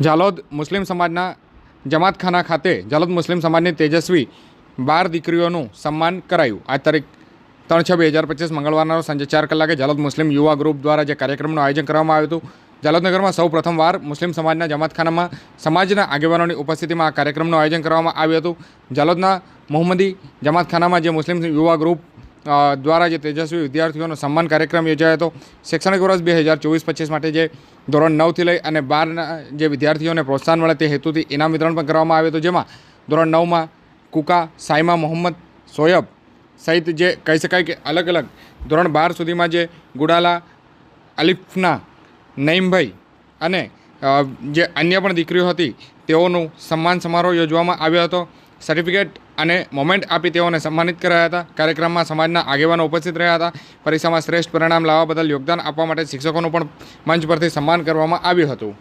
ઝાલોદ મુસ્લિમ સમાજના જમાતખાના ખાતે ઝાલોદ મુસ્લિમ સમાજની તેજસ્વી બાર દીકરીઓનું સન્માન કરાયું. આ તારીખ ત્રણ છ બે હજાર પચીસ મંગળવારના સાંજે ચાર કલાકે જાલોદ મુસ્લિમ યુવા ગ્રુપ દ્વારા જે કાર્યક્રમનું આયોજન કરવામાં આવ્યું હતું જાલોદનગરમાં સૌ પ્રથમવાર મુસ્લિમ સમાજના જમાતખાનામાં સમાજના આગેવાનોની ઉપસ્થિતિમાં આ કાર્યક્રમનું આયોજન કરવામાં આવ્યું હતું. ઝાલોદના મોહમ્મદી જમાતખાનામાં જે મુસ્લિમ યુવા ગ્રુપ દ્વારા જે તેજસ્વી વિદ્યાર્થીઓનો સન્માન કાર્યક્રમ યોજાયો હતો. શૈક્ષણિક વર્ષ બે હજાર ચોવીસ પચીસ માટે જે ધોરણ નવથી લઈ અને બારના જે વિદ્યાર્થીઓને પ્રોત્સાહન મળે તે હેતુથી ઇનામ વિતરણ પણ કરવામાં આવ્યું હતું. જેમાં ધોરણ નવમાં કુકા, સાયમા મોહમ્મદ, સોયબ સહિત જે કહી શકાય કે અલગ અલગ ધોરણ બાર સુધીમાં જે ગુડાલા, અલિફના, નઈમભાઈ અને જે અન્ય પણ દીકરીઓ હતી, તેઓનું સન્માન સમારોહ યોજવામાં આવ્યો હતો. સર્ટિફિકેટ અને મોમેન્ટ આપી તેઓને સન્માનિત કરાયા હતા. કાર્યક્રમમાં સમાજના આગેવાનો ઉપસ્થિત રહ્યા હતા. પરીક્ષામાં શ્રેષ્ઠ પરિણામ લાવવા બદલ યોગદાન આપવા માટે શિક્ષકોનું પણ મંચ પરથી સન્માન કરવામાં આવ્યું હતું.